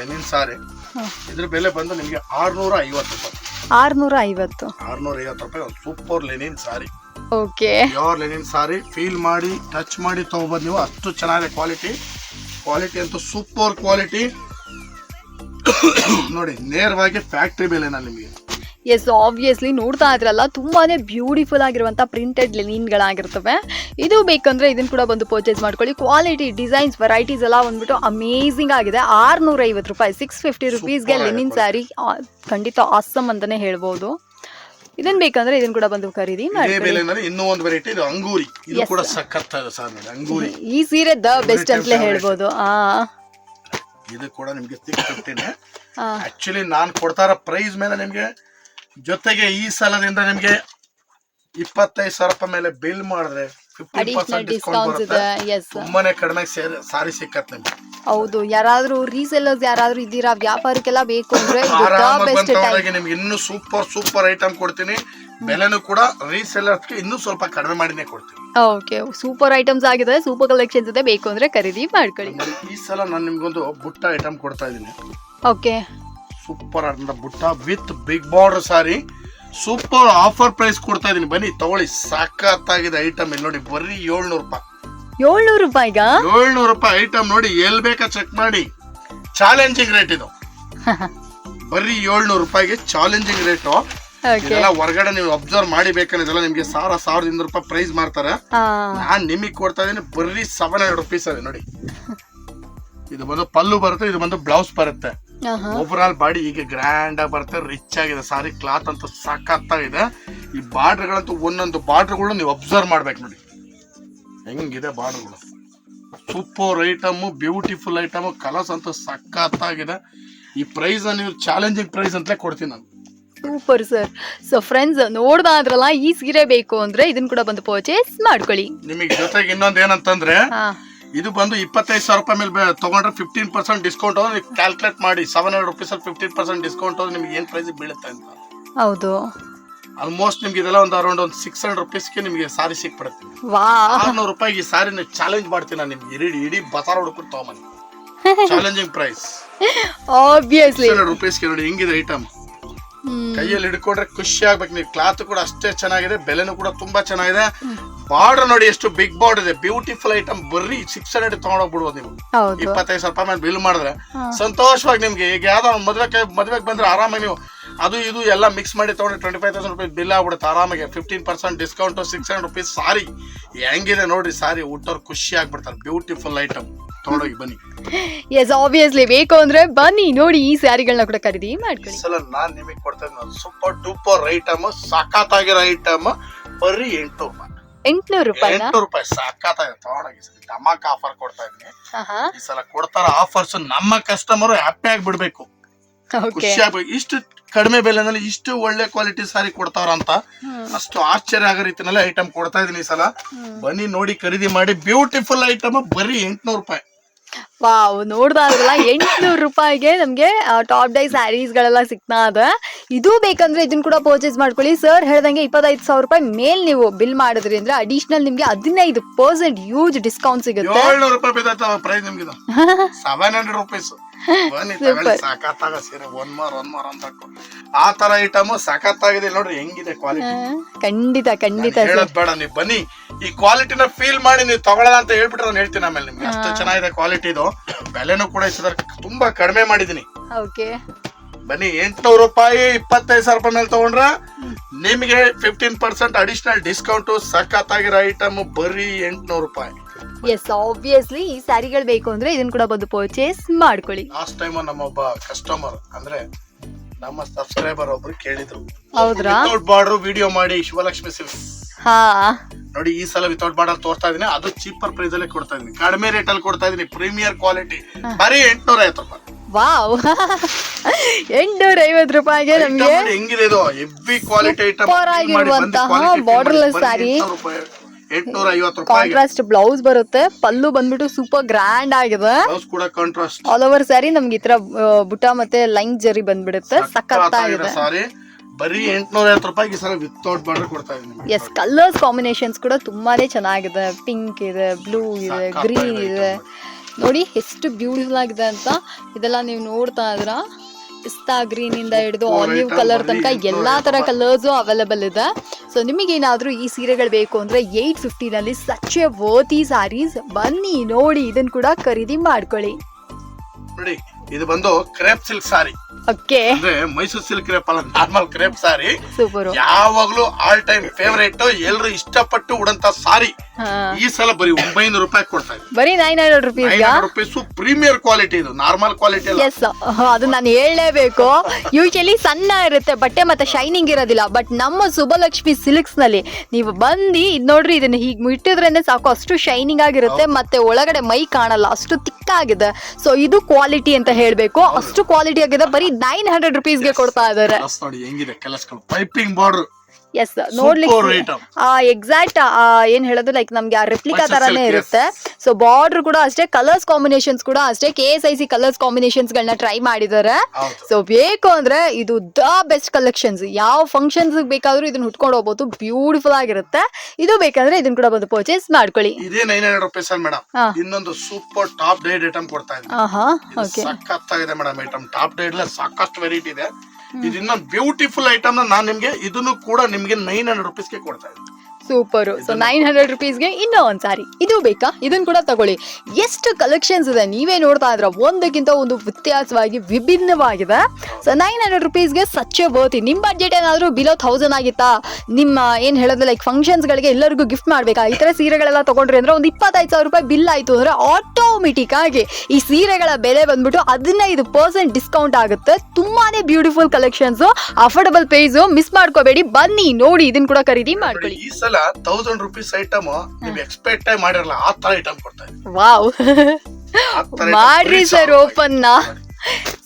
ಲೆನಿನ್ ಸಾರಿ ಇದ್ರ ಬೆಲೆ ಬಂದು ನಿಮಗೆ ಆರ್ನೂರ ಐವತ್ತು ರೂಪಾಯಿ. ಆರ್ನೂರ ಐವತ್ತು. ಆರ್ನೂರ ಐವತ್ತು ರೂಪಾಯಿ ಒಂದು super linen sari. Okay. Pure linen sari feel ಮಾಡಿ ಟಚ್ ಮಾಡಿ ತಗೋಬೋದು ನೀವು ಅಷ್ಟು ಚೆನ್ನಾಗಿದೆ ಕ್ವಾಲಿಟಿ. ಕ್ವಾಲಿಟಿ ಅಂತೂ ಸೂಪರ್ ಕ್ವಾಲಿಟಿ. ನೋಡಿ ನೇರವಾಗಿ ಫ್ಯಾಕ್ಟ್ರಿ ಬೆಲೆನ ನಿಮಗೆ. ಎಸ್ ಆಬ್ವಿಯಸ್ಲಿ ನೋಡ್ತಾ ಇದ್ರಲ್ಲ ತುಂಬಾನೇ ಬ್ಯೂಟಿಫುಲ್ ಆಗಿರುವಂಥ ಪ್ರಿಂಟೆಡ್ ಲೆನಿನ್ಗಳಾಗಿರ್ತವೆ ಇದು ಬೇಕಂದ್ರೆ ಇದನ್ನ ಕೂಡ ಬಂದು ಪರ್ಚೇಸ್ ಮಾಡ್ಕೊಳ್ಳಿ. ಕ್ವಾಲಿಟಿ ಡಿಸೈನ್ಸ್ ವೆರೈಟೀಸ್ ಎಲ್ಲ ಬಂದ್ಬಿಟ್ಟು ಅಮೇಝಿಂಗ್ ಆಗಿದೆ. ಆರ್ನೂರ ಐವತ್ತು ರೂಪಾಯಿ ಸಿಕ್ಸ್ ಫಿಫ್ಟಿ ರುಪೀಸ್ಗೆ ಲೆನಿನ್ ಸ್ಯಾರಿ ಖಂಡಿತ ಆಸಮ್ ಅಂತಾನೆ ಹೇಳ್ಬೋದು. ಇದನ್ ಬೇಕಂದ್ರೆ ಇದನ್ನ ಕೂಡ ಬಂದು ಖರೀದಿ ಇದೇ ಇನ್ನೂ ಒಂದು ವೆರೈಟಿ ಇದು ಅಂಗೂರಿ. ಇದು ಕೂಡ. ಸಖತ್ ಅಂಗೂರಿ. ಈ ಸೀರೆ ದ ಬೆಸ್ಟ್ ಅಂತಲೇ. ಹೇಳ್ಬೋದು. ಆ. ಇದು ಕೂಡ ನಿಮ್ಗೆ ಸಿಕ್ಸ್ ಫಿಫ್ಟಿನೇ. ಆಕ್ಚುಲಿ ನಾನು ಕೊಡ್ತಾರ ಪ್ರೈಸ್ ಮೇಲೆ ನಿಮ್ಗೆ ಜೊತೆಗೆ ಈ ಸಲದಿಂದ ನಿಮ್ಗೆ ಇಪ್ಪತ್ತೈದು ಸಾವಿರ ರೂಪಾಯಿ ಮೇಲೆ ಬಿಲ್ ಮಾಡಿದ್ರೆ ಅಡಿಷನಲ್ ಪರ್ಸೆಂಟ್ ಡಿಸ್ಕೌಂಟ್ ಬರುತ್ತೆ. ತುಂಬಾನೇ ಕಡಿಮೆ ಸಾರಿ ಸಿಕ್ಕತ್ ನಿಮ್ಗೆ. ಹೌದು ಯಾರಾದ್ರೂ ರೀಸೆಲ್ಲರ್ಸ್ ಯಾರಾದ್ರೂ ಇದ್ದೀರಾ ವ್ಯಾಪಾರಕ್ಕೆಲ್ಲ ಬೇಕು ಅಂದ್ರೆ ಆರಾಮಾಗಿ ನಿಮ್ಗೆ ಇನ್ನೂ ಸೂಪರ್ ಸೂಪರ್ ಐಟಮ್ ಕೊಡ್ತೀನಿ. ಬೆಲೆನೂ ಕೂಡ ರೀಸೆಲ್ಲರ್ಸ್ಗೆ ಇನ್ನೂ ಸ್ವಲ್ಪ ಕಡಿಮೆ ಮಾಡಿನೇ ಕೊಡ್ತೀನಿ. ಓಕೆ ಸೂಪರ್ ಐಟಮ್ಸ್ ಆಗಿದೆ ಸೂಪರ್ ಕಲೆಕ್ಷನ್ಸ್ ಇದೆ ಬೇಕು ಅಂದ್ರೆ ಖರೀದಿ ಮಾಡ್ಕೊಳ್ಳಿ. ಈ ಸಲ ನಾನು ನಿಮ್ಗೊಂದು ಬುಟ್ಟ ಐಟಮ್ ಕೊಡ್ತಾ ಇದ್ದೀನಿ. ಓಕೆ ಸೂಪರ್ ಅಂತ butta with big border sari. Super offer price ಕೊಡ್ತಾ ಇದೀನಿ ಬನ್ನಿ ತಗೊಳ್ಳಿ. ಸಖತ್ತಾಗಿದೆ ಐಟಮ್ ಇಲ್ಲಿ ನೋಡಿ ಬರೀ ಏಳ್ನೂರು ರೂಪಾಯಿ. ಏಳ್ನೂರು ರೂಪಾಯಿಗ ಏಳ್ನೂರು ರೂಪಾಯಿ ಐಟಮ್ ನೋಡಿ ಎಲ್ ಬೇಕಾ ಚೆಕ್ ಮಾಡಿ. ಚಾಲೆಂಜಿಂಗ್ ರೇಟ್ ಇದು. (laughs) ಬರೀ ಏಳ್ನೂರು ರೂಪಾಯಿಗೆ ಚಾಲೆಂಜಿಂಗ್ ರೇಟು ಇದೆಲ್ಲ ಹೊರಗಡೆ ನೀವು ಅಬ್ಸರ್ವ್ ಮಾಡಿ ಬೇಕಂದ್ರೆ ನಿಮ್ಗೆ ಸಾವಿರ ಸಾವಿರದ ಇನ್ನೂರು ರೂಪಾಯಿ ಪ್ರೈಸ್ ಮಾಡ್ತಾರೆ ನಾನ್ ನಿಮಗೆ ಕೊಡ್ತಾ ಇದೀನಿ ಬರೀ ಸೆವೆನ್ ಹಂಡ್ರೆಡ್ ರುಪೀಸ್ ಅದೇ ನೋಡಿ. (laughs) ಇದು ಬಂದು ಪಲ್ಲು ಬರುತ್ತೆ ಇದು ಬಂದು ಬ್ಲೌಸ್ ಬರುತ್ತೆ. ಓವರ್ ಆಲ್ ಬಾಡಿ ಈಗ ಗ್ರ್ಯಾಂಡ್ ಆಗಿ ಬರುತ್ತೆ ರಿಚ್ ಆಗಿದೆ. ಸಾರಿ ಕ್ಲಾತ್ ಅಂತೂ ಸಖತ್ತಾಗಿದೆ ಈ ಬಾರ್ಡರ್ಗಳಂತೂ ಒಂದೊಂದು ಬಾರ್ಡರ್ಗಳು ನೀವು ಅಬ್ಸರ್ವ್ ಮಾಡ್ಬೇಕು ನೋಡಿ. ಹೆಂಗಿದೆ ಬಾರ್ಡರ್ಗಳು? Super item beautiful item colours ಅಂತೂ ಸಖತ್ತಾಗಿದೆ ಈ ಪ್ರೈಸ್ ನೀವು ಚಾಲೆಂಜಿಂಗ್ ಪ್ರೈಸ್ ಅಂತಲೇ ಕೊಡ್ತೀನಿ ನಾನು. ಸೂಪರ್ ಸರ್ ಸೊ ಫ್ರೆಂಡ್ಸ್ ನೋಡ್ದಾದ್ರಲ್ಲ ಈ ಸೀರೆ ಬೇಕು ಅಂದ್ರೆ ಇದನ್ನ ಕೂಡ ಬಂದು ಪರ್ಚೇಸ್ ಮಾಡ್ಕೊಳ್ಳಿ. ನಿಮಗೆ ಜೊತೆಗೆ ಇನ್ನೊಂದು ಏನಂತಂದ್ರೆ ಇದು ಬಂದು ಇಪ್ಪತ್ತೈದು ಸಾವಿರ ರೂಪಾಯಿ ಮೇಲೆ ತೊಗೊಂಡ್ರೆ ಫಿಫ್ಟೀನ್ ಪರ್ಸೆಂಟ್ ಡಿಸ್ಕೌಂಟ್ ನೀವು ಕ್ಯಾಲ್ಕುಲೇಟ್ ಮಾಡಿ ಸೆವೆನ್ ಹಂಡ್ರೆಡ್ ರುಪೀಸ್ ಅಲ್ಲಿ ಫಿಫ್ಟೀನ್ ಪರ್ಸೆಂಟ್ ಡಿಸ್ಕೌಂಟ್ ನಿಮ್ಗೆ ಏನು ಪ್ರೈಸ್ ಬೀಳುತ್ತೆ ಅಂತ. ಹೌದು. ಆಲ್ಮೋಸ್ಟ್ ನಿಮ್ಗೆ ಇದೆಲ್ಲ ಒಂದು ಅರೌಂಡ್ ಒಂದು ಸಿಕ್ಸ್ ಹಂಡ್ರೆಡ್ ರುಪೀಸ್ಗೆ ನಿಮಗೆ ಸಾರಿ ಸಿಕ್ಬಿಡುತ್ತೆ. ವಾ. ಆರ್ನೂರು ರೂಪಾಯಿಗೆ ಈ ಸಾರಿನ ಚಾಲೆಂಜ್ ಮಾಡ್ತೀನಿ ನಾನು ನಿಮ್ಗೆ. ಇಡೀ ಇಡೀ ಬಸಾರ ಹುಡುಕೊಂಡು ತಗೊಂಬನ್ನಿ. ಚಾಲೆಂಜಿಂಗ್ ಪ್ರೈಸ್ ಆಬ್ವಿಯಸ್ಲಿ ಹಂಡ್ರೆಡ್ ರುಪೀಸ್ಗೆ ನೋಡಿ ಹೆಂಗಿದೆ ಐಟಮ್ ಕೈಯಲ್ಲಿ ಹಿಡ್ಕೊಂಡ್ರೆ ಖುಷಿ ಆಗ್ಬೇಕು. ನೀವು ಕ್ಲಾತ್ ಕೂಡ ಅಷ್ಟೇ ಚೆನ್ನಾಗಿದೆ ಬೆಲೆನೂ ಕೂಡ ತುಂಬಾ ಚೆನ್ನಾಗಿದೆ. ಬಾರ್ಡರ್ ನೋಡಿ ಎಷ್ಟು ಬಿಗ್ ಬಾರ್ಡರ್ ಇದೆ. ಬ್ಯೂಟಿಫುಲ್ ಐಟಮ್ ಬರ್ರಿ ಸಿಕ್ಸ್ ಹಂಡ್ರೆಡ್ ತಗೊಂಡೋಗ್ಬಿಡ್ಬೋದು ನೀವು. ಇಪ್ಪತ್ತೈದು ಸಾವಿರ ರೂಪಾಯಿ ಮೇಲೆ ಬಿಲ್ ಮಾಡಿದ್ರೆ ಸಂತೋಷವಾಗಿ ನಿಮ್ಗೆ. ಈಗ ಯಾವ್ದೋ ಮದ್ವೆ ಮದ್ವೆಗೆ ಬಂದ್ರೆ ಆರಾಮಾಗಿ ನೀವು ಅದು ಇದು ಎಲ್ಲ ಮಿಕ್ಸ್ ಮಾಡಿ ತಗೊಂಡ್ರೆ twenty five thousand rupees bill ಆಗ್ಬಿಡುತ್ತೆ. ಆರಾಮಾಗಿ. Fifteen percent discount six hundred rupees sari. ಹೆಂಗಿದೆ ನೋಡ್ರಿ ಸಾರಿ ಊಟವ್ರು ಖುಷಿ ಆಗ್ಬಿಡ್ತಾರೆ. ಬ್ಯೂಟಿಫುಲ್ ಐಟಮ್ ತಗೊಂಡೋಗಿ ಬನ್ನಿ. ಎಸ್ ಆಬ್ವಿಯಸ್ಲಿ ಬೇಕು ಅಂದ್ರೆ ಬನ್ನಿ ನೋಡಿ ಈ ಸ್ಯಾರಿಗಳನ್ನ ಕೂಡ ಖರೀದಿ ಮಾಡ್ಕೊಳ್ಳಿ. ಸಲ ನಾನು ನಿಮಗೆ ಕೊಡ್ತಾ ಇದ್ದೀನಿ ಸೂಪರ್ ಡೂಪರ್ ಐಟಮ್ ಸಖತ್ತಾಗಿರೋ ಐಟಮ್ ಬರೀ ಎಂಟು ರೂಪಾಯಿ. ಎಂಟ್ನೂರು ರೂಪಾಯಿನ? ಎಂಟು ರೂಪಾಯಿ ಸಾಕಾತಾಗಿದೆ ತೊಗೊಂಡೋಗಿ ಸರಿ ಧಮಾಕ್ ಆಫರ್ ಕೊಡ್ತಾ ಇದ್ದೀನಿ. ಈ ಸಲ ಕೊಡ್ತಾರ ಆಫರ್ಸ್ ನಮ್ಮ ಕಸ್ಟಮರ್ ಹ್ಯಾಪಿ ಆಗಿ ಬಿಡ್ಬೇಕು ಓಕೆ ಖುಷಿ ಆಗ್ಬೇಕು ಇಷ್ಟು ಕಡಿಮೆ ಬೆಲೆನಲ್ಲಿ ಇಷ್ಟು ಒಳ್ಳೆ ಕ್ವಾಲಿಟಿ ಸಾರಿ ಕೊಡ್ತಾವ್ರ ಅಂತ ಅಷ್ಟು ಆಶ್ಚರ್ಯ ಆಗೋ ರೀತಿನಲ್ಲಿ ಐಟಮ್ ಕೊಡ್ತಾ ಇದೀನಿ ಈ ಸಲ. ಬನ್ನಿ ನೋಡಿ ಖರೀದಿ ಮಾಡಿ ಬ್ಯೂಟಿಫುಲ್ ಐಟಮ್ ಬರೀ ಎಂಟ್ನೂರು ರೂಪಾಯಿ. ವಾವ್ ನೋಡ್ದಾಗಲ್ಲ ಎಂಟ್ನೂರು ರೂಪಾಯಿಗೆ ನಮಗೆ ಟಾಪ್ ಡೈ ಸ್ಯಾರೀಸ್ಗಳೆಲ್ಲ ಸಿಗ್ತಾ ಇದೆ ಇದು ಬೇಕಂದ್ರೆ ಇದನ್ನ ಕೂಡ ಪರ್ಚೇಸ್ ಮಾಡ್ಕೊಳ್ಳಿ. ಸರ್ ಹೇಳ್ದಂಗೆ ಇಪ್ಪತ್ತೈದು ಸಾವಿರ ರೂಪಾಯಿ ಮೇಲ್ ನೀವು ಬಿಲ್ ಮಾಡಿದ್ರಿ ಅಂದ್ರೆ ಅಡಿಷನಲ್ ನಿಮ್ಗೆ ಹದಿನೈದು ಪರ್ಸೆಂಟ್ ಯೂಜ್ ಡಿಸ್ಕೌಂಟ್ ಸಿಗುತ್ತೆ. ಏಳ್ನೂರು ರೂಪಾಯಿ ಬಿದ್ದೈತೆ ಪ್ರೈಸ್ ನಿಮ್ಗಿದು. ಸೆವೆನ್ ಹಂಡ್ರೆಡ್ ರುಪೀಸ್ ಬನ್ನಿ ತಗೊಳ್ಳಿ ಸಾಕತ್ತಾಗ ಸೀರೆ. ಒನ್ ಮಾರ್ ಒನ್ ಮಾರ್ ಅಂತ ಆ ತರ ಐಟಮ್ ಸಖತ್ತಾಗಿದೆ ನೋಡ್ರಿ ಹೆಂಗಿದೆ ಕ್ವಾಲಿಟಿ ಖಂಡಿತ ಖಂಡಿತ ಹೇಳೋದ್ ಬೇಡ ನೀವು ಬನ್ನಿ. ಈ ಕ್ವಾಲಿಟಿನ ಫೀಲ್ ಮಾಡಿ ನೀವು ತಗೊಳ್ಳೋಣ ಅಂತ ಹೇಳ್ಬಿಟ್ರೆ ನಾನು ಹೇಳ್ತೀನಿ ಆಮೇಲೆ ನಿಮ್ಗೆ. ಅಷ್ಟು ಚೆನ್ನಾಗಿದೆ ಕ್ವಾಲಿಟಿ ಇದು. ಬೆಲೆನೂ ಕೂಡ ಇಷ್ಟ ತುಂಬಾ ಕಡಿಮೆ ಮಾಡಿದೀನಿ. ಓಕೆ ಬನ್ನಿ ಎಂಟ್ನೂರು ರೂಪಾಯಿ ಇಪ್ಪತ್ತೈದು ಸಾವಿರ ರೂಪಾಯಿ ಮೇಲೆ ತಗೊಂಡ್ರ ನಿಮಗೆ ಫಿಫ್ಟೀನ್ ಪರ್ಸೆಂಟ್ ಅಡಿಷನಲ್ ಡಿಸ್ಕೌಂಟ್ ಸಖತ್ತಾಗಿರೋ ಐಟಮ್ ಬರೀ ಎಂಟ್ನೂರು ರೂಪಾಯಿ. ಎಸ್ ಆಬ್ವಿಯಸ್ಲಿ ಈ ಸ್ಯಾರಿಗಳು ಬೇಕು ಅಂದ್ರೆ ಇದನ್ನ ಕೂಡ ಬಂದು ಪರ್ಚೇಸ್ ಮಾಡ್ಕೊಳ್ಳಿ. ಲಾಸ್ಟ್ ಟೈಮ್ ನಮ್ಮೊಬ್ಬ ಕಸ್ಟಮರ್ ಅಂದ್ರೆ ನಮ್ಮ ಸಬ್ಸ್ಕ್ರೈಬರ್ ಒಬ್ರು ಕೇಳಿದ್ರು. ಹೌದ್ರಾ? ವಿತೌಟ್ ಬಾರ್ಡರ್ ವಿಡಿಯೋ ಮಾಡಿ ಶಿವಲಕ್ಷ್ಮಿ ಸಿಲ್ಕ್ಸ್ ಹಾ. ನೋಡಿ ಈ ಸಲ ವಿತೌಟ್ ಬಾರ್ಡರ್ ತೋರ್ತಾ ಇದೀನಿ. ಅದು ಚೀಪರ್ ಪ್ರೈಸ್ ಅಲ್ಲಿ ಕೊಡ್ತಾ ಇದೀನಿ. ಕಡಿಮೆ ರೇಟ್ ಅಲ್ಲಿ ಕೊಡ್ತಾ ಇದೀನಿ. ಪ್ರೀಮಿಯರ್ ಕ್ವಾಲಿಟಿ ಬರೀ ಎಂಟ್ನೂರ ಐವತ್ತು ರೂಪಾಯಿ. ವಾವ್. ಎಂಟುನೂರ ಐವತ್ತು ರೂಪಾಯಿಗೆ ನಮಗೆ ಇದು? ಹೆವಿ ಕ್ವಾಲಿಟಿ ಐಟಮ್ ಆಗಿರುವಂತಹ. ಎಂಟ್ನೂರ ಐವತ್ತು ರೂಪಾಯಿ ಕಾಂಟ್ರಾಸ್ಟ್ ಬ್ಲೌಸ್ ಬರುತ್ತೆ. ಪಲ್ಲು ಬಂದ್ಬಿಟ್ಟು ಸೂಪರ್ ಗ್ರ್ಯಾಂಡ್ ಆಗಿದೆ. ಬ್ಲೌಸ್ ಕೂಡ ಕಾಂಟ್ರಾಸ್ಟ್ ಆಲ್ ಓವರ್ ಸ್ಯಾರಿ ನಮ್ಗೆ ಈ ತರ ಬುಟ್ಟ ಮತ್ತೆ ಲೈನ್ ಜರಿ ಬಂದ್ಬಿಡುತ್ತೆ. ಸಖತ್ತಾಗಿದೆ. ಸಾರಿ ಬರೀ ಎಂಟ್ನೂರ ಐವತ್ತು ರೂಪಾಯಿಗೆ ಸರ್ ವಿತೌಟ್ ಬಾರ್ಡರ್ ಕೊಡ್ತಾ ಎಸ್ ಕಲರ್ಸ್ ಕಾಂಬಿನೇಷನ್ಸ್ ಕೂಡ ತುಂಬಾನೇ ಚೆನ್ನಾಗಿದೆ. ಪಿಂಕ್ ಇದೆ ಬ್ಲೂ ಇದೆ ಗ್ರೀನ್ ಇದೆ. ನೋಡಿ ಎಷ್ಟು ಬ್ಯೂಟಿಫುಲ್ ಆಗಿದೆ ಅಂತ. ಇದೆಲ್ಲ ನೀವು ನೋಡ್ತಾ ಇದ್ರ ಪಿಸ್ತಾ ಗ್ರೀನ್ ಇಂದ ಹಿಡಿದು ಆಲಿವ್ ಕಲರ್ ತನಕ ಎಲ್ಲಾ ತರ 800 ಕಲರ್ಸು ಅವೈಲೇಬಲ್ ಇದೆ. ಸೊ ನಿಮಗೇನಾದ್ರೂ ಈ ಸೀರೆಗಳು ಬೇಕು ಅಂದ್ರೆ ಏಯ್ಟ್ ಫಿಫ್ಟಿನಲ್ಲಿ ಸಚ್ ಎ ವರ್ತಿ ಸಾರೀಸ್ ಬನ್ನಿ ನೋಡಿ ಇದನ್ನ ಕೂಡ ಖರೀದಿ ಮಾಡ್ಕೊಳ್ಳಿ. ನೋಡಿ ಇದು ಬಂದು ಕ್ರೇಪ್ ಸಿಲ್ಕ್ ಸಾರಿ ಓಕೆ ಅಂದ್ರೆ ಮೈಸೂರು ಸಿಲ್ಕ್ ಕ್ರೇಪ್ ಅಲ್ಲ ನಾರ್ಮಲ್ ಕ್ರೇಪ್ ಸಾರಿ ಸೂಪರ್ ಯಾವಾಗ್ಲೂ ಆಲ್ ಟೈಮ್ ಫೇವರೇಟ್ ಎಲ್ರು ಇಷ್ಟಪಟ್ಟು ಉಡಂತ ಸಾರಿ ಈ ಸಲ ಬರೀ ಒಂಬೈನೂರು ರೂಪಾಯಿ ಕೊಡ್ತಾ ಇದ್ದೀನಿ ಬರೀ nine hundred rupees rupees premier quality ಇದು ನಾರ್ಮಲ್ ಕ್ವಾಲಿಟಿ ಅಲ್ಲ. ಎಸ್ ಅದು ನಾನು ಹೇಳಲೇಬೇಕು. ಯೂಶಲಿ ಸಣ್ಣ ಇರುತ್ತೆ ಬಟ್ಟೆ ಮತ್ತೆ ಶೈನಿಂಗ್ ಇರೋದಿಲ್ಲ. ಬಟ್ ನಮ್ಮ ಸುಬಲಕ್ಷ್ಮಿ ಸಿಲ್ಕ್ಸ್ನಲ್ಲಿ ನೀವು ಬಂದು ಇದ್ ನೋಡ್ರಿ ಇದನ್ನ ಹೀಗೆ ಇಟ್ಟಿದ್ರೇನೆ ಸಾಕು ಅಷ್ಟು ಶೈನಿಂಗ್ ಆಗಿರುತ್ತೆ ಮತ್ತೆ ಒಳಗಡೆ ಮೈ ಕಾಣಲ್ಲ ಅಷ್ಟು ತಿಕ್ಕಾಗಿದೆ ಸೊ ಇದು ಕ್ವಾಲಿಟಿ ಅಂತ ಹೇಳಬೇಕು. ಅಷ್ಟು ಕ್ವಾಲಿಟಿ ಆಗಿದೆ ಬರೀ ನೈನ್ ಹಂಡ್ರೆಡ್ ರುಪೀಸ್ಗೆ ಕೊಡ್ತಾ ಇದ್ದಾರೆ. ಕೆಲಸ ನೋಡಿ ಹೆಂಗಿದೆ? ಕೆಲಸಗಳು ಪೈಪಿಂಗ್ ಬಾರ್ಡರ್ ಎಸ್ ನೋಡ್ಲಿಕ್ಕೆ ಆ ಎಕ್ಸಾಕ್ಟ್ ಏನ್ ಹೇಳೋದು ಲೈಕ್ ನಮ್ಗೆ ಆ ರೆಪ್ಲಿಕಾ ತರಾನೇ ಇರುತ್ತೆ. ಸೊ ಬಾರ್ಡರ್ ಕೂಡ ಅಷ್ಟೇ ಕಲರ್ಸ್ ಕಾಂಬಿನೇಷನ್ಸ್ ಕೂಡ ಅಷ್ಟೇ K S I C colours combinations ಗಳನ್ನ ಟ್ರೈ ಮಾಡಿದ್ದಾರೆ ಸೊ ಬೇಕು ಅಂದ್ರೆ ಇದು ದ ಬೆಸ್ಟ್ ಕಲೆಕ್ಷನ್ಸ್ ಯಾವ ಫಂಕ್ಷನ್ಸ್ ಬೇಕಾದ್ರೂ ಇದನ್ನ ಹುಟ್ಕೊಂಡು ಹೋಗ್ಬೋದು ಬ್ಯೂಟಿಫುಲ್ ಆಗಿರುತ್ತೆ. ಇದು ಬೇಕಂದ್ರೆ ಇದನ್ನ ಕೂಡ ಬಂದು ಪರ್ಚೇಸ್ ಮಾಡ್ಕೊಳ್ಳಿ. ಇದೇ ನೈನ್ ಹಂಡ್ರೆಡ್ ರುಪೀಸ್ ಮೇಡಮ್ ಇನ್ನೊಂದು ಸೂಪರ್ ಟಾಪ್ ಡೇಟ್ ಐಟಮ್ ಕೊಡ್ತಾ ಇದೆ ಸಖತ್ತಾಗಿದೆ ಮೇಡಮ್ ಐಟಮ್ ಟಾಪ್ ಡೇಟ್ ಸಾಕಷ್ಟು ವೆರೈಟಿ ಇದೆ. ಇದು ಇನ್ನೊಂದು ಬ್ಯೂಟಿಫುಲ್ ಐಟಮ್ ನಾನು ನಿಮ್ಗೆ ಇದನ್ನು ಕೂಡ ನಿಮ್ಗೆ ನೈನ್ ಹಂಡ್ರೆಡ್ ರುಪೀಸ್ಗೆ ಕೊಡ್ತಾ ಇದ್ದೀನಿ. ಸೂಪರ್. ಸೊ ನೈನ್ ಹಂಡ್ರೆಡ್ ರುಪೀಸ್ಗೆ ಇನ್ನೂ ಒಂದ್ ಸಾರಿ ಇದು ಬೇಕಾ? ಇದನ್ನ ಕೂಡ ತಗೊಳ್ಳಿ. ಎಷ್ಟು ಕಲೆಕ್ಷನ್ಸ್ ಇದೆ? ನೀವೇ ನೋಡ್ತಾ ಇದ್ರ ಒಂದಕ್ಕಿಂತ ಒಂದು ವ್ಯತ್ಯಾಸವಾಗಿ ವಿಭಿನ್ನವಾಗಿದೆ. ಸೊ ನೈನ್ ಹಂಡ್ರೆಡ್ ರುಪೀಸ್ಗೆ ಸಚ್ಚೆ ಬೋತಿ ನಿಮ್ಮ ಬಡ್ಜೆಟ್ ಏನಾದರೂ ಬಿಲೋ ಥೌಸಂಡ್ ಆಗಿತ್ತಾ? ನಿಮ್ಮ ಏನು ಹೇಳೋದು ಲೈಕ್ ಫಂಕ್ಷನ್ಸ್ಗಳಿಗೆ ಎಲ್ಲರಿಗೂ ಗಿಫ್ಟ್ ಮಾಡಬೇಕಾ? ಈ ಥರ ಸೀರೆಗಳೆಲ್ಲ ತೊಗೊಂಡ್ರಿ ಅಂದ್ರೆ ಒಂದು ಇಪ್ಪತ್ತೈದು ಸಾವಿರ ರೂಪಾಯಿ ಬಿಲ್ ಆಯಿತು ಅಂದರೆ ಆಟೋಮೆಟಿಕ್ ಆಗಿ ಈ ಸೀರೆಗಳ ಬೆಲೆ ಬಂದ್ಬಿಟ್ಟು ಹದಿನೈದು ಪರ್ಸೆಂಟ್ ಡಿಸ್ಕೌಂಟ್ ಆಗುತ್ತೆ. ತುಂಬಾನೇ beautiful collections affordable price miss ಮಾಡ್ಕೋಬೇಡಿ. ಬನ್ನಿ ನೋಡಿ ಇದನ್ನ ಕೂಡ ಖರೀದಿ ಮಾಡ್ಕೊಳ್ಳಿ. ಈ ಸಲ ತೌಸಂಡ್ ರುಪೀಸ್ ಐಟಮ್ ನೀವು ಎಕ್ಸ್ಪೆಕ್ಟ್ ಮಾಡಿರಲ್ಲ ಆ ತರ ಐಟಮ್ ಕೊಡ್ತಾರೆ ವಾವ್. ಮಾಡ್ರಿ ಸರ್ ಓಪನ್ ಓಪನ್ನ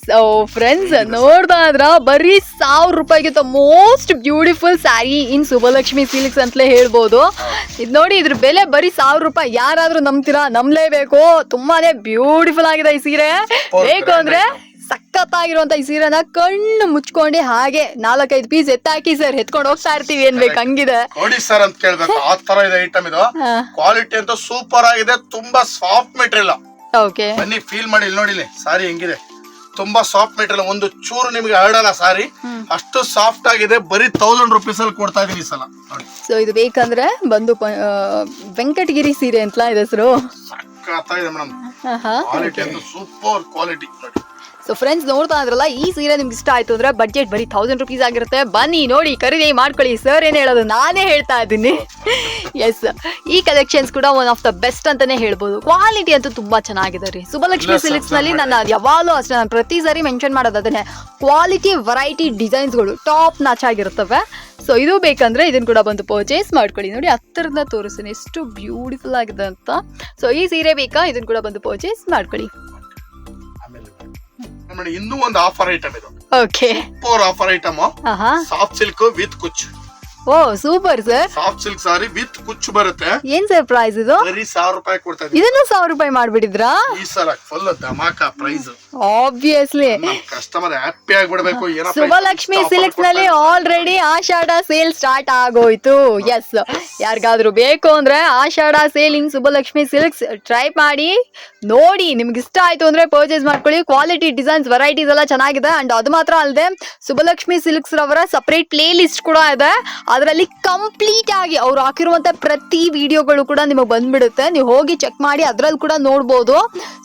ಸೊ ಫ್ರೆಂಡ್ಸ್ ನೋಡ್ದಾದ್ರ ಬರೀ ಸಾವಿರ ರೂಪಾಯಿಗಿಂತ most beautiful sari in Subalakshmi silks ಅಂತಲೇ ಹೇಳ್ಬೋದು. ಇದು ನೋಡಿ ಇದ್ರ ಬೆಲೆ ಬರೀ ಸಾವಿರ ರೂಪಾಯಿ. ಯಾರಾದ್ರೂ ನಂಬ್ತೀರಾ? ನಂಬಲೇಬೇಕು. ತುಂಬಾನೇ ಬ್ಯೂಟಿಫುಲ್ ಆಗಿದೆ ಈ ಸೀರೆ. ಬೇಕು ಅಂದ್ರೆ ಸಖತ್ತಾಗಿರುವಂತ ಈ ಸೀರೆನ ಕಣ್ಣು ಮುಚ್ಕೊಂಡು ಹಾಗೆ ನಾಲ್ಕೈದು ಪೀಸ್ ಎತ್ತಾಕಿ ಸರ್ ಎತ್ಕೊಂಡು ಹೋಗ್ತಾ ಇರ್ತೀವಿ ಏನ್ ಬೇಕು ಹಂಗಿದೆ? ನೋಡಿ ಸರ್ ಅಂತ ಕೇಳ್ಬೇಕು. ಆ ತರ ಇದೆ ಐಟಮ್ ಇದು. ಕ್ವಾಲಿಟಿ ಅಂತೂ ಸೂಪರ್ ಆಗಿದೆ. ತುಂಬಾ ಸಾಫ್ಟ್ ಮೆಟೀರಿಯಲ್ ಓಕೆ ಬನ್ನಿ ಫೀಲ್ ಮಾಡಿ ಇಲ್ಲಿ ನೋಡಿ ಇಲ್ಲಿ ಸಾರಿ ಹೆಂಗಿದೆ? ತುಂಬಾ ಸಾಫ್ಟ್ ಮೆಟೀರಿಯಲ್ ಒಂದು ಚೂರು ನಿಮ್ಗೆ ಹರಡಲ್ಲ ಸಾರಿ. ಅಷ್ಟು ಸಾಫ್ಟ್ ಆಗಿದೆ. ಬರೀ ತೌಸಂಡ್ ರುಪೀಸ್ ಅಲ್ಲಿ ಕೊಡ್ತಾ ಇದೀನಿ ಈ ಸಲ. ನೋಡಿ. ಸೊ ಇದು ಬೇಕಂದ್ರೆ ಬಂದು ವೆಂಕಟಗಿರಿ ಸೀರೆ ಅಂತ ಇದೆ ಹೆಸರು ಸಖತ್ತಾಗಿದೆ ಮೇಡಮ್ ಕ್ವಾಲಿಟಿ ಅಂತೂ ಸೂಪರ್ ಕ್ವಾಲಿಟಿ ನೋಡಿ. ಸೊ ಫ್ರೆಂಡ್ಸ್ ನೋಡ್ತಾ ಇದ್ರಲ್ಲ ಈ ಸೀರೆ ನಿಮ್ಗೆ ಇಷ್ಟ ಆಯ್ತು ಅಂದ್ರೆ ಬಡ್ಜೆಟ್ ಬರೀ ತೌಸಂಡ್ ರುಪೀಸ್ ಆಗಿರುತ್ತೆ. ಬನ್ನಿ ನೋಡಿ ಖರೀದಿ ಮಾಡ್ಕೊಳ್ಳಿ. ಸರ್ ಏನು ಹೇಳೋದು? ನಾನೇ ಹೇಳ್ತಾ ಇದ್ದೀನಿ. ಎಸ್ ಈ ಕಲೆಕ್ಷನ್ಸ್ ಕೂಡ ಒನ್ ಆಫ್ ದ ಬೆಸ್ಟ್ ಅಂತಾನೆ ಹೇಳ್ಬೋದು. ಕ್ವಾಲಿಟಿ ಅಂತೂ ತುಂಬಾ ಚೆನ್ನಾಗಿದೆ ರೀ. sir, ಸಿಲ್ಕ್ಸ್ನಲ್ಲಿ ನಾನು ಯಾವಾಗಲೂ ಅಷ್ಟೇ ನಾನು ಪ್ರತಿ ಸಾರಿ ಮೆನ್ಷನ್ ಮಾಡೋದು ಅದನ್ನೇ. ಕ್ವಾಲಿಟಿ ವೆರೈಟಿ ಡಿಸೈನ್ಸ್ಗಳು ಟಾಪ್ ನಾಚ್ ಆಗಿರುತ್ತವೆ. ಸೊ ಇದು ಬೇಕಂದ್ರೆ ಇದನ್ನ ಕೂಡ ಬಂದು ಪರ್ಚೇಸ್ ಮಾಡ್ಕೊಳ್ಳಿ. ನೋಡಿ ಹತ್ತಿರದ ತೋರಿಸ್ತೀನಿ. ಎಷ್ಟು ಬ್ಯೂಟಿಫುಲ್ ಆಗಿದೆ ಅಂತ. ಸೊ ಈ ಸೀರೆ ಬೇಕಾ? ಇದನ್ನ ಕೂಡ ಬಂದು ಪರ್ಚೇಸ್ ಮಾಡ್ಕೊಳ್ಳಿ. ಇನ್ನೂ ಒಂದು ಆಫರ್ ಐಟಮ್ ಇದು. Okay super offer item soft silk with ಕುಚ್ಚು ಓ super sir. Soft silk sari with ಕುಚ್ಚು ಬರುತ್ತೆ. ಏನ್ ಸರ್ ಪ್ರೈಸ್ ಇದು? ಬರೀ ಸಾವಿರ ರೂಪಾಯಿ ಕೊಡ್ತಾ ಇದೀನಿ. ಇದನ್ನು ಸಾವಿರ ರೂಪಾಯಿ ಮಾಡ್ಬಿಟ್ಟಿದ್ರಾ? ಈ ಸಲ ಫುಲ್ ಧಮಾಕ ಪ್ರೈಸ್ ಆಬ್ವಿಯಸ್ಲಿ ಕಸ್ಟಮರ್ ಹ್ಯಾಪಿ ಆಗ್ಬಿಡ್ಬೇಕು ಶುಭಲಕ್ಷ್ಮಿ ಸಿಲ್ಕ್ಸ್ನಲ್ಲಿ ಆಲ್ರೆಡಿ ಆಷಾಢ ಸೇಲ್ ಸ್ಟಾರ್ಟ್ ಆಗೋಯ್ತು. ಎಸ್ ಯಾರಿಗಾದ್ರೂ ಬೇಕು ಅಂದ್ರೆ Ashadha sale in Shubhalakshmi silks try ಮಾಡಿ ನೋಡಿ ನಿಮ್ಗೆ ಇಷ್ಟ ಆಯ್ತು ಅಂದ್ರೆ ಪರ್ಚೇಸ್ ಮಾಡ್ಕೊಳ್ಳಿ. ಕ್ವಾಲಿಟಿ ಡಿಸೈನ್ಸ್ ವೆರೈಟೀಸ್ ಎಲ್ಲ ಚೆನ್ನಾಗಿದೆ. ಅಂಡ್ ಅದು ಮಾತ್ರ ಅಲ್ಲದೆ ಸುಬಲಕ್ಷ್ಮಿ ಸಿಲ್ಕ್ಸ್ ರವರ ಸಪರೇಟ್ ಪ್ಲೇ ಲಿಸ್ಟ್ ಕೂಡ ಇದೆ. ಅದರಲ್ಲಿ ಕಂಪ್ಲೀಟ್ ಆಗಿ ಅವ್ರು ಹಾಕಿರುವಂತ ಪ್ರತಿ ವಿಡಿಯೋಗಳು ಕೂಡ ನಿಮಗೆ ಬಂದ್ಬಿಡುತ್ತೆ. ನೀವು ಹೋಗಿ ಚೆಕ್ ಮಾಡಿ ಅದ್ರಲ್ಲಿ ಕೂಡ ನೋಡ್ಬೋದು.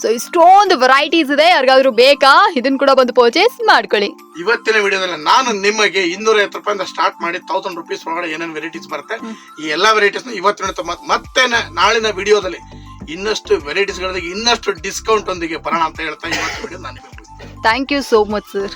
ಸೊ ಇಷ್ಟೊಂದು ವೆರೈಟೀಸ್ ಇದೆ. ಯಾರಿಗಾದ್ರೂ ಬೇಕಾ ಇದನ್ನ ಕೂಡ ಬಂದು ಪರ್ಚೇಸ್ ಮಾಡ್ಕೊಳ್ಳಿ. ಇವತ್ತಿನ ವಿಡಿಯೋದಲ್ಲಿ ನಾನು ನಿಮಗೆ ಇನ್ನೂರ ಐವತ್ತು ರೂಪಾಯಿಂದ ಸ್ಟಾರ್ಟ್ ಮಾಡಿ ತೌಸಂಡ್ ರುಪೀಸ್ ಒಳಗಡೆ ಏನೇನು ವೆರೈಟೀಸ್ ಬರುತ್ತೆ ಈ ಎಲ್ಲ ವೆರೈಟೀಸ್ ಇವತ್ತಿನ ಮತ್ತೆ ನಾಳಿನ ವಿಡಿಯೋದಲ್ಲಿ ಇನ್ನಷ್ಟು ವೆರೈಟೀಸ್ ಗಳಿಗೆ ಇನ್ನಷ್ಟು ಡಿಸ್ಕೌಂಟ್ ಒಂದಿಗೆ ಬರೋಣ ಅಂತ ಹೇಳ್ತಾ ಇವತ್ತು ವಿಡಿಯೋ ನಾನು thank you so much sir